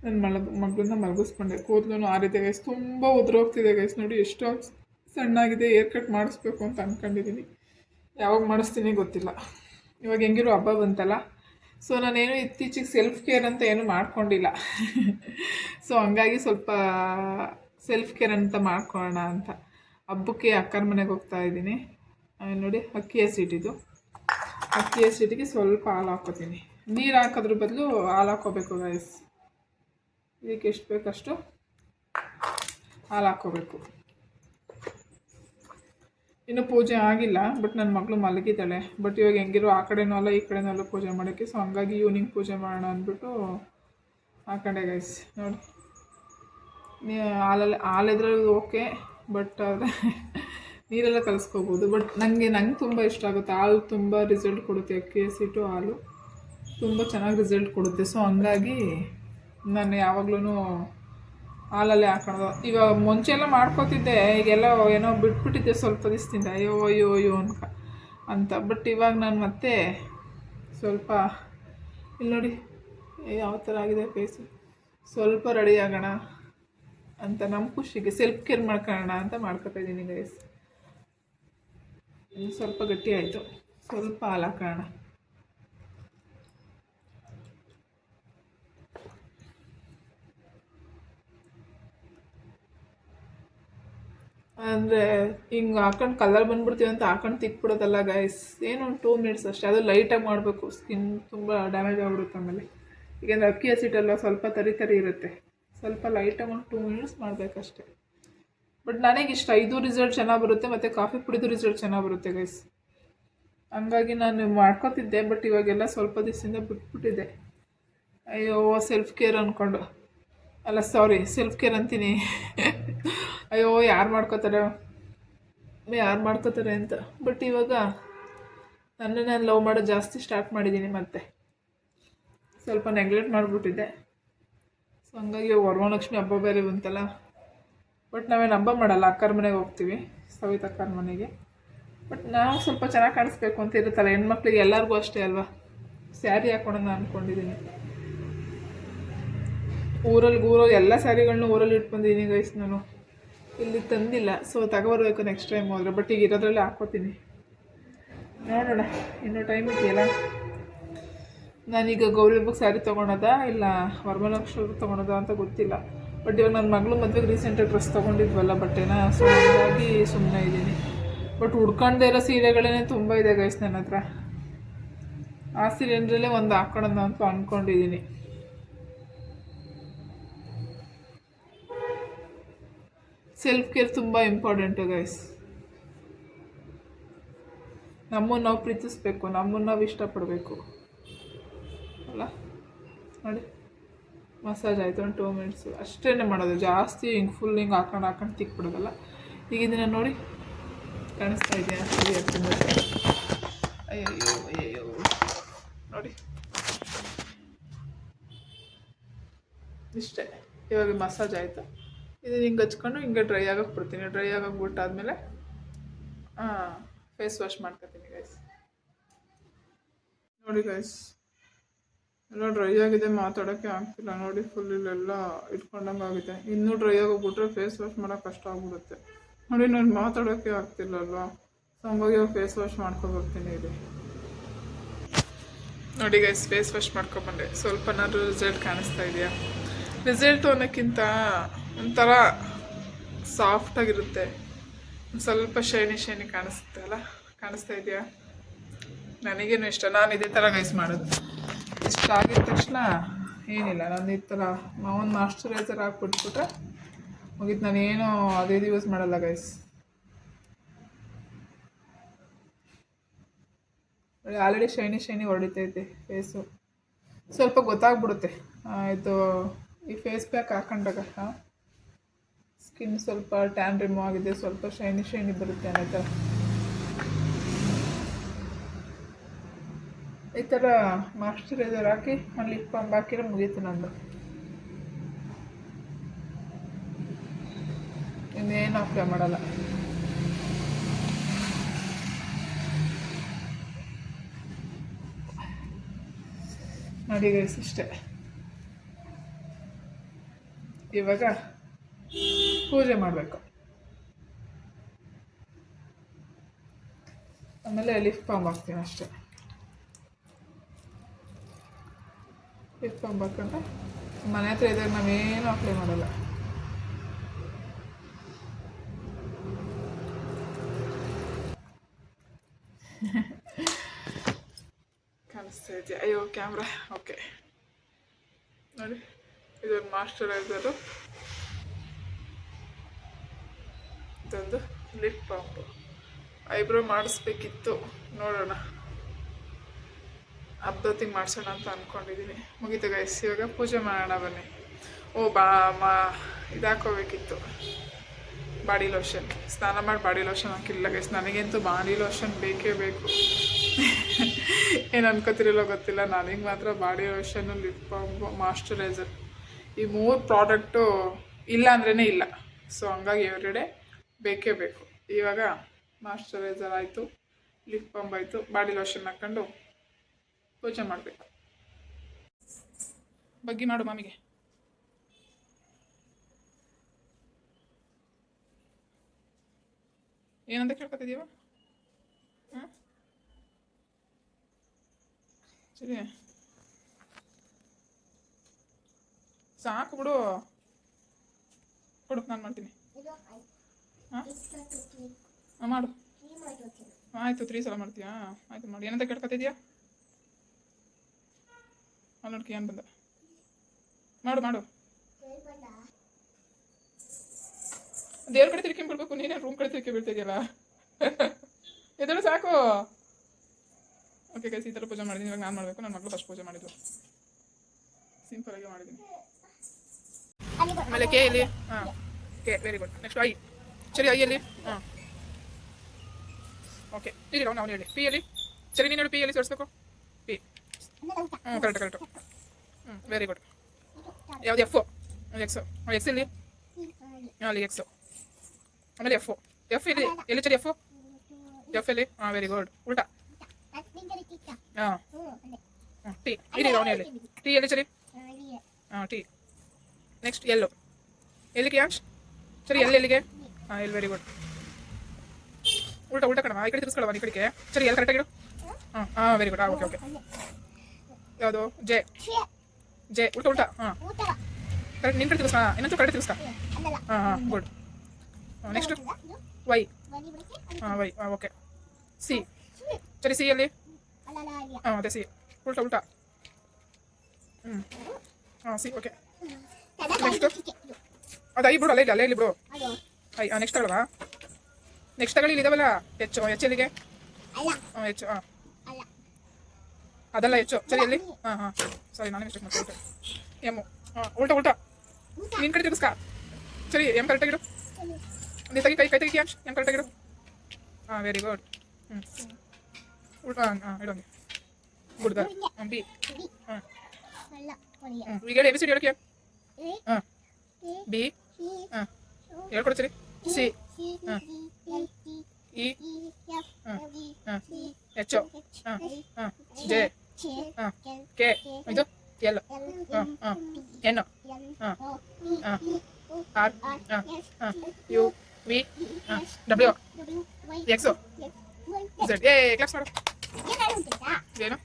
ನನ್ನ ಮಲಗ, ಮಗಳನ್ನ ಮಲಗಿಸ್ಕೊಂಡೆ. ಕೂದಲು ರೀತಿ ಗೈಸ್ ತುಂಬ ಉದುರೋಗ್ತಿದೆ ಗೈಸ್ ನೋಡಿ, ಎಷ್ಟೋ ಸಣ್ಣಾಗಿದೆ ಏರ್ ಕಟ್ ಮಾಡಿಸ್ಬೇಕು ಅಂತ ಅಂದ್ಕೊಂಡಿದ್ದೀನಿ ಯಾವಾಗ ಮಾಡಿಸ್ತೀನಿ ಗೊತ್ತಿಲ್ಲ. ಇವಾಗ ಹೆಂಗಿರೋ ಹಬ್ಬ ಬಂತಲ್ಲ? ಸೊ ನಾನೇನು ಇತ್ತೀಚೆಗೆ ಸೆಲ್ಫ್ ಕೇರ್ ಅಂತ ಏನು ಮಾಡ್ಕೊಂಡಿಲ್ಲ. ಸೊ ಹಂಗಾಗಿ ಸ್ವಲ್ಪ ಸೆಲ್ಫ್ ಕೇರ್ ಅಂತ ಮಾಡ್ಕೊಳ್ಳೋಣ ಅಂತ. ಹಬ್ಬಕ್ಕೆ ಅಕ್ಕನ ಮನೆಗೆ ಹೋಗ್ತಾ ಇದ್ದೀನಿ. ನೋಡಿ, ಅಕ್ಕಿ ಹಸಿಟ್ಟಿದ್ದು ಅಕ್ಕಿ ಹಸಿಟ್ಟಿಗೆ ಸ್ವಲ್ಪ ಹಾಲು ಹಾಕೋತೀನಿ ನೀರು ಹಾಕೋದ್ರ ಬದಲು ಹಾಲು ಹಾಕ್ಕೋಬೇಕು ಗೈಸ್ ಇದಕ್ಕೆ ಎಷ್ಟು ಬೇಕಷ್ಟು ಹಾಲು ಹಾಕ್ಕೋಬೇಕು. ಇನ್ನು ಪೂಜೆ ಆಗಿಲ್ಲ ಬಟ್ ನನ್ನ ಮಗಳು ಮಲಗಿದ್ದಾಳೆ. ಬಟ್ ಇವಾಗ ಹೆಂಗಿರೋ ಆ ಕಡೆನೂ ಅಲ್ಲ, ಈ ಕಡೆನೂ ಅಲ್ಲ ಪೂಜೆ ಮಾಡೋಕ್ಕೆ. ಸೊ ಹಂಗಾಗಿ ಇವ್ನಿಂಗ್ ಪೂಜೆ ಮಾಡೋಣ ಅಂದ್ಬಿಟ್ಟು ಆ ಕಡೆ ಗೈಸ್ ನೋಡಿ. ಹಾಲಲ್ಲಿ ಹಾಲಿದ್ರೆ ಓಕೆ ಬಟ್ ಆದರೆ ನೀರೆಲ್ಲ ಕಲಿಸ್ಕೋಬೋದು. ಬಟ್ ನನಗೆ ನಂಗೆ ತುಂಬ ಇಷ್ಟ ಆಗುತ್ತೆ. ಹಾಲು ತುಂಬ ರಿಸಲ್ಟ್ ಕೊಡುತ್ತೆ, ಅಕ್ಕಿ, ಹಸಿಟ್ಟು, ಹಾಲು. ತುಂಬ ಚೆನ್ನಾಗಿ ರಿಸಲ್ಟ್ ಕೊಡುತ್ತೆ. ಸೊ ಹಂಗಾಗಿ ನಾನು ಯಾವಾಗ್ಲೂ ಹಾಲಲ್ಲೇ ಹಾಕೋದು ಇವಾಗ ಮುಂಚೆ ಎಲ್ಲ ಮಾಡ್ಕೋತಿದ್ದೆ, ಈಗೆಲ್ಲ ಏನೋ ಬಿಟ್ಬಿಟ್ಟಿದ್ದೆ ಸ್ವಲ್ಪ ದಿವಸದಿಂದ. ಅಯ್ಯೋ ಅಯ್ಯೋ ಅಯ್ಯೋ ಅನ್ಕ ಅಂತ. ಬಟ್ ಇವಾಗ ನಾನು ಮತ್ತೆ ಸ್ವಲ್ಪ ಇಲ್ಲಿ ನೋಡಿ ಯಾವ ಥರ ಆಗಿದೆ ಫೇಸು ಸ್ವಲ್ಪ ರೆಡಿ ಆಗೋಣ ಅಂತ ನಮ್ಮ ಖುಷಿಗೆ ಸೆಲ್ಫ್ ಕೇರ್ ಮಾಡ್ಕೊಳ್ಳೋಣ ಅಂತ ಮಾಡ್ಕೊತಾ ಇದ್ದೀನಿ ಗೈಸ್ ಸ್ವಲ್ಪ ಗಟ್ಟಿ ಆಯಿತು. ಸ್ವಲ್ಪ ಹಾಲು ಹಾಕೋಣ. ಅಂದರೆ ಹಿಂಗೆ ಹಾಕೊಂಡು ಕಲರ್ ಬಂದ್ಬಿಡ್ತೀವಿ ಅಂತ ಹಾಕೊಂಡು ತಿಕ್ಬಿಡೋದಲ್ಲ ಗೈಸ್ ಏನೋ ಒಂದು ಟೂ ಮಿನಿಟ್ಸ್ ಅಷ್ಟೇ. ಅದು ಲೈಟಾಗಿ ಮಾಡಬೇಕು. ಸ್ಕಿನ್ ತುಂಬ ಡ್ಯಾಮೇಜ್ ಆಗ್ಬಿಡುತ್ತೆ ಆಮೇಲೆ. ಈಗಂದ್ರೆ ಅಕ್ಕಿ ಹಸಿಟ್ಟಲ್ಲ ಸ್ವಲ್ಪ ತರಿ ತರಿ ಇರುತ್ತೆ. ಸ್ವಲ್ಪ ಲೈಟಾಗಿ ಒಂದು ಟೂ ಮಿನಿಟ್ಸ್ ಮಾಡಬೇಕಷ್ಟೆ. ಬಟ್ ನನಗೆ ಇಷ್ಟ. ಇದು ರಿಸಲ್ಟ್ ಚೆನ್ನಾಗಿ ಬರುತ್ತೆ, ಮತ್ತು ಕಾಫಿ ಪುಡಿದು ರಿಸಲ್ಟ್ ಚೆನ್ನಾಗಿ ಬರುತ್ತೆ ಗೈಸ್ ಹಂಗಾಗಿ ನಾನು ಮಾಡ್ಕೋತಿದ್ದೆ ಬಟ್ ಇವಾಗೆಲ್ಲ ಸ್ವಲ್ಪ ದಿವಸದಿಂದ ಬಿಟ್ಬಿಟ್ಟಿದ್ದೆ ಅಯ್ಯೋ ಸೆಲ್ಫ್ ಕೇರ್ ಅಂದ್ಕೊಂಡು ಅಲ್ಲ ಸಾರಿ ಸೆಲ್ಫ್ ಕೇರ್ ಅಂತೀನಿ. ಅಯ್ಯೋ, ಯಾರು ಮಾಡ್ಕೋತಾರೆ? ಯಾರು ಮಾಡ್ಕೋತಾರೆ ಅಂತ. ಬಟ್ ಇವಾಗ ನನ್ನ ನಾನು ಲವ್ ಮಾಡೋದು ಜಾಸ್ತಿ ಸ್ಟಾರ್ಟ್ ಮಾಡಿದ್ದೀನಿ ಮತ್ತೆ. ಸ್ವಲ್ಪ ನೆಗ್ಲೆಕ್ಟ್ ಮಾಡಿಬಿಟ್ಟಿದ್ದೆ. ಸೊ ಹಂಗಾಗಿ ವರಮಹಾಲಕ್ಷ್ಮಿ ಹಬ್ಬ ಬೇರೆ ಬಂತಲ್ಲ. ಬಟ್ ನಾವೇನು ಹಬ್ಬ ಮಾಡಲ್ಲ, ಅಕ್ಕರ ಮನೆಗೆ ಹೋಗ್ತೀವಿ, ಸವಿತಾ ಅಕ್ಕರ ಮನೆಗೆ. ಬಟ್ ನಾವು ಸ್ವಲ್ಪ ಚೆನ್ನಾಗಿ ಕಾಣಿಸ್ಬೇಕು ಅಂತ ಇರುತ್ತಲ್ಲ, ಹೆಣ್ಮಕ್ಳಿಗೆ ಎಲ್ಲರಿಗೂ ಅಷ್ಟೇ ಅಲ್ವಾ? ಸ್ಯಾರಿ ಹಾಕೊಳ್ಳೋಣ ಅಂದ್ಕೊಂಡಿದ್ದೀನಿ ಊರಲ್ಲಿ ಊರಲ್ಲಿ ಎಲ್ಲ ಸ್ಯಾರಿಗಳನ್ನೂ ಊರಲ್ಲಿ ಇಟ್ಕೊಂಡಿದ್ದೀನಿ ಗೈಸ್ ನಾನು. ಇಲ್ಲಿ ತಂದಿಲ್ಲ. ಸೊ ತಗೋಬರ್ಬೇಕು ನೆಕ್ಸ್ಟ್ ಟೈಮ್ ಹೋದರೆ. ಬಟ್ ಈಗ ಇರೋದ್ರಲ್ಲಿ ಹಾಕ್ಕೋತೀನಿ ನೋಡೋಣ. ಇನ್ನೂ ಟೈಮ್ ಇದೆಯಲ್ಲ? ನಾನೀಗ ಗೌರಿ ಹಬ್ಬಕ್ಕೆ ಸ್ಯಾರಿ ತೊಗೊಳೋದಾ? ಇಲ್ಲ ವರಮಹಾಲಕ್ಷ್ಮಿ ತೊಗೊಳೋದಾ ಅಂತ ಗೊತ್ತಿಲ್ಲ. ಬಟ್ ಇವಾಗ ನನ್ನ ಮಗಳು ಮದುವೆಗೆ ರೀಸೆಂಟಾಗಿ ಡ್ರೆಸ್ ತೊಗೊಂಡಿದ್ವಲ್ಲ ಬಟ್ಟೆನ ಸೊ ಹಾಗಾಗಿ ಸುಮ್ಮನೆ ಇದ್ದೀನಿ. ಬಟ್ ಉಡ್ಕೊಂಡೇ ಇರೋ ಸೀರೆಗಳೇ ತುಂಬ ಇದೆ ಗೈಸ್ ನನ್ನ ಹತ್ರ. ಆ ಸೀರೆಂದ್ರಲ್ಲೇ ಒಂದು ಹಾಕೋಣ ಅಂತ ಅಂದ್ಕೊಂಡಿದ್ದೀನಿ ಸೆಲ್ಫ್ ಕೇರ್ ತುಂಬ ಇಂಪಾರ್ಟೆಂಟು ಗೈಸ್ ನಮ್ಮನ್ನು ನಾವು ಪ್ರೀತಿಸ್ಬೇಕು, ನಮ್ಮನ್ನು ನಾವು ಇಷ್ಟಪಡಬೇಕು. ಅಲ್ಲ? ನೋಡಿ. ಮಸಾಜ್ ಆಯಿತು ಒಂದು ಟೂ ಮಿನಿಟ್ಸು ಅಷ್ಟೇ ಮಾಡೋದು. ಜಾಸ್ತಿ ಹಿಂಗೆ ಫುಲ್ ಹಿಂಗೆ ಹಾಕೊಂಡು ಹಾಕೊಂಡು ತಿಕ್ಬಿಡೋದಲ್ಲ. ಈಗ ಇದನ್ನು ನೋಡಿ. ಕಾಣಿಸ್ತಾ ಇದೆಯಾ? ಅಯ್ಯೋ ಅಯ್ಯೋ ನೋಡಿ. ಇಷ್ಟೇ. ಇವಾಗ ಮಸಾಜ್ ಆಯಿತು? ಇದು ಹಿಂಗೆ ಹಚ್ಕೊಂಡು ಹಿಂಗೆ ಡ್ರೈ ಆಗಕ್ಕೆ ಬಿಡ್ತೀನಿ. ಡ್ರೈ ಆಗಕ್ಕೆ ಬಿಟ್ಟಾದ್ಮೇಲೆ ಫೇಸ್ ವಾಶ್ ಮಾಡ್ಕೊತೀನಿ ಗೈಸ್ ನೋಡಿ ಗೈಸ್ ಎಲ್ಲ ಡ್ರೈ ಆಗಿದೆ ಮಾತಾಡೋಕ್ಕೆ ಆಗ್ತಿಲ್ಲ. ನೋಡಿ ಫುಲ್ ಇಲ್ಲೆಲ್ಲ ಇಟ್ಕೊಂಡಂಗೆ ಆಗಿದೆ. ಇನ್ನೂ ಡ್ರೈ ಆಗೋಗ್ಬಿಟ್ರೆ ಫೇಸ್ ವಾಶ್ ಮಾಡೋಕೆ ಕಷ್ಟ ಆಗ್ಬಿಡುತ್ತೆ. ನೋಡಿ, ನಾನು ಮಾತಾಡೋಕ್ಕೆ ಆಗ್ತಿಲ್ಲ ಅಲ್ವಾ? ಸೊ ಫೇಸ್ ವಾಶ್ ಮಾಡ್ಕೊಬರ್ತೀನಿ ಇಲ್ಲಿ. ನೋಡಿ ಗೈಸ್ ಫೇಸ್ ವಾಶ್ ಮಾಡ್ಕೊಬಂದೆ ಸ್ವಲ್ಪ ನಾನು ರಿಸಲ್ಟ್ ಕಾಣಿಸ್ತಾ ಇದೆಯಾ? ರಿಸಲ್ಟ್ ಅನ್ನೋಕ್ಕಿಂತ ಒಂಥರ ಸಾಫ್ಟಾಗಿರುತ್ತೆ ಒಂದು ಸ್ವಲ್ಪ ಶೈನಿ ಶೈನಿ ಕಾಣಿಸುತ್ತೆ ಅಲ್ಲ? ಕಾಣಿಸ್ತಾ ಇದೆಯಾ? ನನಗೇನು ಇಷ್ಟ. ನಾನು ಇದೇ ಥರ ಗೈಸ್ ಮಾಡೋದು. ಇಷ್ಟ ಆಗಿದ ತಕ್ಷಣ ಏನಿಲ್ಲ. ನಾನು ಈ ಥರ ಒಂದು ಮಾಯ್ಶ್ಚರೈಸರ್ ಹಾಕ್ಬಿಟ್ಬಿಟ್ರೆ ಮುಗೀತು. ನಾನೇನು ಅದೇ ಯೂಸ್ ಮಾಡಲ್ಲ ಗೈಸ್ ಆಲ್ರೆಡಿ ಶೈನಿ ಶೈನಿ ಹೊಡಿತೈತೆ ಫೇಸು ಸ್ವಲ್ಪ ಗೊತ್ತಾಗ್ಬಿಡುತ್ತೆ. ಇದು ಈ ಫೇಸ್ ಪ್ಯಾಕ್ ಹಾಕೊಂಡಾಗ ಸ್ಕಿನ್ ಸ್ವಲ್ಪ ಟ್ಯಾನ್ ರಿಮೂವ್ ಆಗಿದೆ, ಸ್ವಲ್ಪ ಶೈನಿ ಶೈನಿ ಬರುತ್ತೆ ಅನ್ನೋ ಥರ. ಈ ಥರ ಮಾಯ್ಶ್ಚರೈಸರ್ ಹಾಕಿ ಒಂದು ಲಿಪ್ ಬಾಮ್ ಹಾಕಿದ್ರೆ ಮುಗೀತು ನಂದು. ಇನ್ನೇನು ಅಪ್ಲೈ ಮಾಡಲ್ಲ. ನೋಡಿ ಗೈಸ್ ಇಷ್ಟೇ. ಇವಾಗ ಪೂಜೆ ಮಾಡಬೇಕು. ಆಮೇಲೆ ಲಿಫ್ ಬಾಂಬ್ ಹಾಕ್ತೀನಿ ಅಷ್ಟೇ. ಲಿಫ್ ಬಾಂಬ್ ಹಾಕೊಂಡ್ರೆ ಮನೆ ಹತ್ರ ಇದ್ದಾಗ ನಾವೇನು ಅಪ್ಲೈ ಮಾಡಲ್ಲ. ಕಾಣಿಸ್ತಾ ಇದೆಯಾ ಅಯ್ಯೋ ಕ್ಯಾಮ್ರಾ ಓಕೆ ನೋಡಿ ಇದೊಂದು ಮಾಸ್ಟರೈಸರು ಇದೊಂದು ಲಿಪ್ ಪಂಪ್. ಐಬ್ರೋ ಮಾಡಿಸ್ಬೇಕಿತ್ತು. ನೋಡೋಣ. ಹಬ್ಬದೊತ್ತಿಗೆ ಮಾಡಿಸೋಣ ಅಂತ ಅಂದ್ಕೊಂಡಿದ್ದೀನಿ ಮುಗಿತು ಗೈಸ್ ಇವಾಗ ಪೂಜೆ ಮಾಡೋಣ ಬನ್ನಿ. ಓ, ಬಾ ಮಾ ಇದಾಕೋಬೇಕಿತ್ತು. Body lotion. ಸ್ನಾನ ಮಾಡಿ, ಬಾಡಿ ಲೋಷನ್ ಹಾಕಿಲ್ಲ ಗೈಸ್ ನನಗಂತೂ ಬಾಡಿ ಲೋಷನ್ ಬೇಕೇ ಬೇಕು. ಏನು ಅನ್ಕೋತಿರಲ್ಲ ಗೊತ್ತಿಲ್ಲ. ನನಗೆ ಮಾತ್ರ ಬಾಡಿ ಲೋಷನ್, ಲಿಪ್ ಬಾಂಬ್ ಮಾಯಶ್ಚರೈಸರ್ ಈ ಮೂರು ಪ್ರಾಡಕ್ಟು ಇಲ್ಲ ಅಂದ್ರೇ ಇಲ್ಲ. ಸೊ ಹಂಗಾಗಿ ಎವ್ರಿಡೇ ಬೇಕೇ ಬೇಕು. ಇವಾಗ ಮಾಯಿಶ್ಚರೈಸರ್ ಆಯಿತು, ಲಿಪ್ ಪಂಪ್ ಆಯಿತು, ಬಾಡಿ ಲೋಷನ್ ಹಾಕ್ಕೊಂಡು ಪೂಜೆ ಮಾಡಬೇಕು. ಬಗ್ಗಿ ಮಾಡು ಮಾಮಿಗೆ. ಏನಂತ ಕೇಳ್ಕೊತಿದ್ದೀವ? ಹಾಂ? ಸರಿ. ಸಾಕು ಬಿಡು. ಕೊಡು, ನಾನು ಮಾಡ್ತೀನಿ. ಹಾಂ? ಮಾಡು. ಆಯಿತು ತ್ರೀ ಸಲ ಮಾಡ್ತೀಯಾ? ಆಯಿತು ಮಾಡಿ. ಏನಂತ ಕೇಳ್ಕೊತಿದ್ಯಾ? ಅಲ್ಲಿ ನೋಡ್ಕಿ ಏನು ಬಂದ. ಮಾಡು ಮಾಡು. ದೇವ್ರ ಕಡೆ ತಿರ್ಕೊಂಡ್ ಬಿಡ್ಬೇಕು. ನೀನೇ ರೂಮ್ ಕಡೆ ತಿರ್ಕಿ ಬೀಳ್ತಿದ್ಯಲ್ಲ? ಇದೆಲ್ಲ ಸಾಕು. ಓಕೆ ಗೈಸ್ ಈ ಥರ ಪೂಜೆ ಮಾಡಿದ್ದೀನಿ ಇವಾಗ ನಾನು ಮಾಡಬೇಕು. ನನ್ನ ಮಗಳು ಫಸ್ಟ್ ಪೂಜೆ ಮಾಡಿದ್ದು. ಸಿಂಪಲ್ ಆಗಿ ಮಾಡಿದ್ದೀನಿ ಆಮೇಲೆ ಕೆ ಇಲ್ಲಿ? ಹಾಂ. Okay very good next I ಸರಿ ಐಯಲ್ಲಿ ಹಾಂ ಓಕೆ ಇಲ್ಲಿ ನಾವು ಹೇಳಿ ಪಿ ಅಲ್ಲಿ ಸರಿ ನೀನು ಹೇಳಿ ಪಿ ಅಲ್ಲಿ ತೋರಿಸ್ಬೇಕು ಪಿ ಹ್ಞೂ ಕರೆಕ್ಟ್ ಕರೆಕ್ಟು ಹ್ಞೂ ವೆರಿ ಗುಡ್ ಯಾವ್ದು ಎಫ್ ಎಕ್ಸ್ ಎಕ್ಸ್ ಇಲ್ಲಿ ಹಾಂ ಅಲ್ಲಿ ಎಕ್ಸು ಆಮೇಲೆ ಎಫ್ ಎಫ್ ಇಲ್ಲಿ ಎಲ್ಲಿ ಸರಿ ಎಫ್ ಎಫ್ ಎಲ್ಲಿ ಹಾಂ ವೆರಿ ಗುಡ್ ಉಲ್ಟಾ ಹಾಂ ಟಿ ಇಲ್ಲಿ ಅವನು ಹೇಳಿ ಟಿ ಎಲ್ಲಿ ಸರಿ ಹಾಂ ಟಿ ನೆಕ್ಸ್ಟ್ ಎಲ್ಲು ಎಲ್ಲಿಗೆ ಯಾಶ್ ಸರಿ ಎಲ್ಲಿ ಎಲ್ಲಿಗೆ ಹಾಂ ಎಲ್ಲಿ ವೆರಿ ಗುಡ್ ಉಲ್ಟಾ ಉಲ್ಟಾ ಕಣಮ್ಮ ಈ ಕಡೆ ತಿರ್ಸ್ಕೊಳವ ಈ ಕಡೆಗೆ ಸರಿ, ಎಲ್ಲ ಕರೆಕ್ಟಾಗಿಡು ಹಾಂ ಹಾಂ ವೆರಿ ಗುಡ್ ಹಾಂ ಓಕೆ ಓಕೆ ಯಾವುದು? ಜೆ. ಜೆ. ಉಲ್ಟಾ ಉಲ್ಟಾ. ಹಾಂ. ಕರೆಕ್ಟ್ ನಿನ್ನ ಕಡೆ ಹಾಂ. ಇನ್ನೊಂದು ಕರೆಕ್ಟ್ ತಿರ್ಸ್ಕಾ ಹಾಂ ಹಾಂ ಗುಡ್ ನೆಕ್ಸ್ಟ್ ವೈ. ಹಾಂ ವೈ. ಹಾಂ ಓಕೆ ಸಿ. ಸರಿ, ಸಿ ಎಲ್ಲಿ ಹಾಂ, ಅದೇ ಸಿ. ಉಲ್ಟಾ ಉಲ್ಟಾ. ಹ್ಞೂ ಹಾಂ, ಸಿ ಓಕೆ ನೆಕ್ಸ್ಟ್ ಅದು ಐ ಬಿಡು ಅಲ್ಲೇ ಇಲ್ಲ ಅಲ್ಲೇ ಇಲ್ಲಿ ಬಿಡು. ಐ ಹಾಂ ನೆಕ್ಸ್ಟ್ ತಗೊಳ್ವಾ ನೆಕ್ಸ್ಟ್ ತಗೊಳ್ಳಿ ಇದಾವಲ್ಲ ಹೆಚ್ಚು ಎಲ್ಲಿಗೆ? ಹಾಂ ಹೆಚ್ಚು ಹಾಂ ಅದಲ್ಲ ಹೆಚ್ಚು ಸರಿ ಎಲ್ಲಿ? ಹಾಂ ಹಾಂ. ಸರಿ ನಾನೇ ಮಿಸ್ಟೇಕ್ ಮಾಡ್ತೀನಿ ಎಮ್ಮು ಹಾಂ ಉಲ್ಟಾ ಉಲ್ಟಾ. ನಿನ್ನ ಕಡೆ ತಿರ್ಗಿಸ್ಕಾ. ಸರಿ ಎಂ ಕರೆಕ್ಟಾಗಿಡು ನೀ ತೆಗಿ ಕೈ ಕೈ ತೆಗಿ ಅಂಶ್. ಎಂ ಕರೆಕ್ಟಾಗಿಡು ಹಾಂ ವೆರಿ ಗುಡ್ ಹ್ಞೂ ಉಲ್ಟ ಹಾಂ ಹಾಂ ಇಡೋಂಗೆ. ಗುಡ್ ಗರ್ ಹಾಂ ಬಿ. ಹಾಂ. ಹ್ಞೂ ಈಗ ಹೇಳಿ ಎ ಬಿ ಸಿ ಡಿ ಹೇಳಕ್ಕೆ ಹಾಂ. ಬಿ. ಹಾಂ. ಹೇಳ್ಕೊಡ್ತೀರಿ ಸಿ ಹಾಂ ಇ ಹಾಂ ಹಾಂ ಎಚ್ ಹಾಂ ಹಾಂ ಜೆ ಹಾಂ ಕೆ ಇದು ಎಲ್ ಹಾಂ ಹಾಂ ಎನ್ ಹಾಂ ಹಾಂ ಆರ್ ಹಾಂ ಹಾಂ ಯು ವಿ ಹಾಂ ಡಬ್ಲ್ಯೂ ಎಕ್ಸು ಝೆಡ್ ಏ ಕ್ಲಾಸ್ ಮಾಡು ಏನು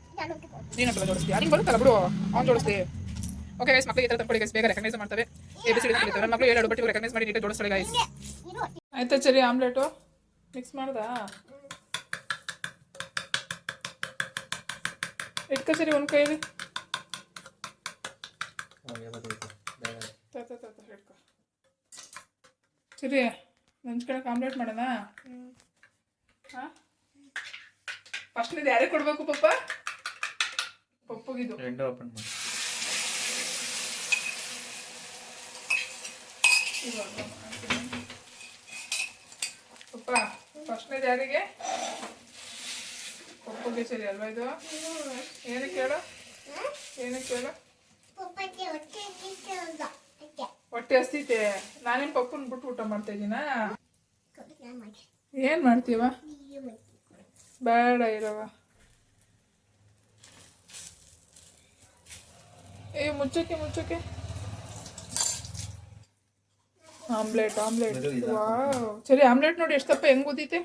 ನೀನಂತಲ್ಲ ಜೋಡಿಸ್ತೀಯ ನಿಂಗೆ ಬರುತ್ತಲ್ಲ ಬಿಡು ಅವ್ನು ಜೋಡಿಸ್ತಿ ಓಕೆ ಗೈಸ್ ಮಕ್ಕಳಿಗೆ ಈ ಥರ ತಂದ್ಕೊಳ್ಳಿ ಗೈಸ್ ಬೇಗ ರೆಕಗ್ನೈಸ್ ಮಾಡ್ತವೆ ಎ ಬಿ ಸಿ ಡಿ ಕಲಿತವೆ ನನ್ನ ಮಗಳು ಎರಡು ಬಟ್ಟೆ ರೆಕಗ್ನೈಸ್ ಮಾಡಿ ನೀಟಾಗಿ ಜೋಡಿಸ್ತಾಳೆ ಗಾಯ್ಸ್ ಆಯ್ತಾ ಸರಿ ಆಮ್ಲೆಟು? ಮಿಕ್ಸ್ ಮಾಡ್ದಾ? ಇಟ್ಕೊ ಸರಿ ಒಂದು ಕೈಲಿ. ತ ಹಿಡ್ಕೊ ಸರಿ ನಂಚ್ಕೊಳಕ್ಕೆ ಆಮ್ಲೆಟ್ ಮಾಡೋಣ? ಹಾಂ? ಫಸ್ಟ್ ಇದು ಯಾರಿಗೆ ಕೊಡಬೇಕು ಪಪ್ಪ? ಪಪ್ಪಗಿದು. ಓಪನ್ ಮಾಡಿ. ಇವಾಗ ಫಸ್ಟ್ನೇ ಜಾರಿಗೆ. ಪಪ್ಪಗೆ ಸರಿ ಅಲ್ವಾ ಇದು? ಏನಕ್ಕೆ ಹೇಳು ಏನಕ್ಕೆ ಹೇಳು ಹೊಟ್ಟೆ ಹಸ್ತೈತೆ ನಾನೇನು ಪಪ್ಪನ ಬಿಟ್ಟು ಊಟ ಮಾಡ್ತಾ ಇದ್ದೀನಾ? ಏನು ಮಾಡ್ತೀವ? ಬೇಡ ಇರವ ಏ ಮುಚ್ಚಕ್ಕೆ ಮುಚ್ಚಕ್ಕೆ. Omelette omelette. ವಾವ್. ಸರಿ ಆಮ್ಲೆಟ್ ನೋಡಿ ಎಷ್ಟು ತಪ್ಪ ಹೆಂಗ್ ಓದಿತೆ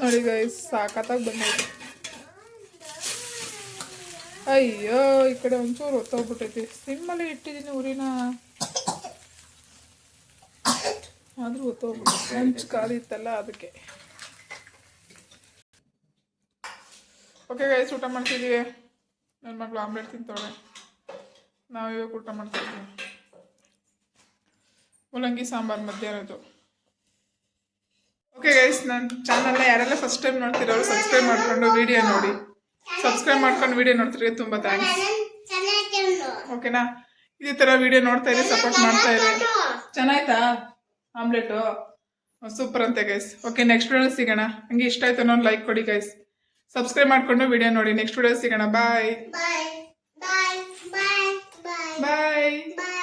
ನೋಡಿ ಗೈಸ್ ಸಾಕತ್ತಾಗಿ ಬಂದೈತೆ. ಅಯ್ಯೋ ಈ ಕಡೆ ಒಂಚೂರು ಹೊತ್ತೋಗ್ಬಿಟ್ಟೈತಿ. ಸಿಮ್ಮಲ್ಲಿ ಇಟ್ಟಿದ್ದೀನಿ ಊರಿನ. ಆದರೂ ಹೊತ್ತೋಗ್ಬಿಟ್ಟು ಹಂಚು ಖಾಲಿ ಇತ್ತಲ್ಲ ಅದಕ್ಕೆ. ಓಕೆ ಗೈಸ್ ಊಟ ಮಾಡ್ತಿದ್ದೀವಿ. ನನ್ನ ಮಗಳು ಆಮ್ಲೆಟ್ ತಿಂತವಳೆ. ನಾವು ಇವಾಗ ಊಟ ಮಾಡ್ತಿದ್ದೀವಿ ಮೂಲಂಗಿ ಸಾಂಬಾರು ಮಧ್ಯಾಹ್ನದ್ದು ಓಕೆ ಗೈಸ್ ನನ್ನ ಚಾನಲ್ನ ಯಾರೆಲ್ಲ ಫಸ್ಟ್ ಟೈಮ್ ನೋಡ್ತಿರೋರು ಸಬ್ಸ್ಕ್ರೈಬ್ ಮಾಡ್ಕೊಂಡು ವಿಡಿಯೋ ನೋಡಿ. ಸಬ್ಸ್ಕ್ರೈಬ್ ಮಾಡ್ಕೊಂಡು ವಿಡಿಯೋ ನೋಡ್ತಿರೋ ತುಂಬ ಥ್ಯಾಂಕ್ಸ್ ಓಕೆನಾ ಇದೇ ಥರ ವಿಡಿಯೋ ನೋಡ್ತಾ ಇರಿ ಸಪೋರ್ಟ್ ಮಾಡ್ತಾ ಇರಿ. ಚೆನ್ನಾಯ್ತಾ? ಆಮ್ಲೆಟು ಸೂಪರ್ ಅಂತೆ ಗೈಸ್ ಓಕೆ ನೆಕ್ಸ್ಟ್ ವಿಡಿಯೋ ಸಿಗೋಣ. ಹಂಗೆ ಇಷ್ಟ ಆಯ್ತು ಅನ್ನೋ ಲೈಕ್ ಕೊಡಿ ಗೈಸ್ ಸಬ್ಸ್ಕ್ರೈಬ್ ಮಾಡ್ಕೊಂಡು ವಿಡಿಯೋ ನೋಡಿ. ನೆಕ್ಸ್ಟ್ ವಿಡಿಯೋ ಸಿಗೋಣ. Bye bye. ಬಾಯ್.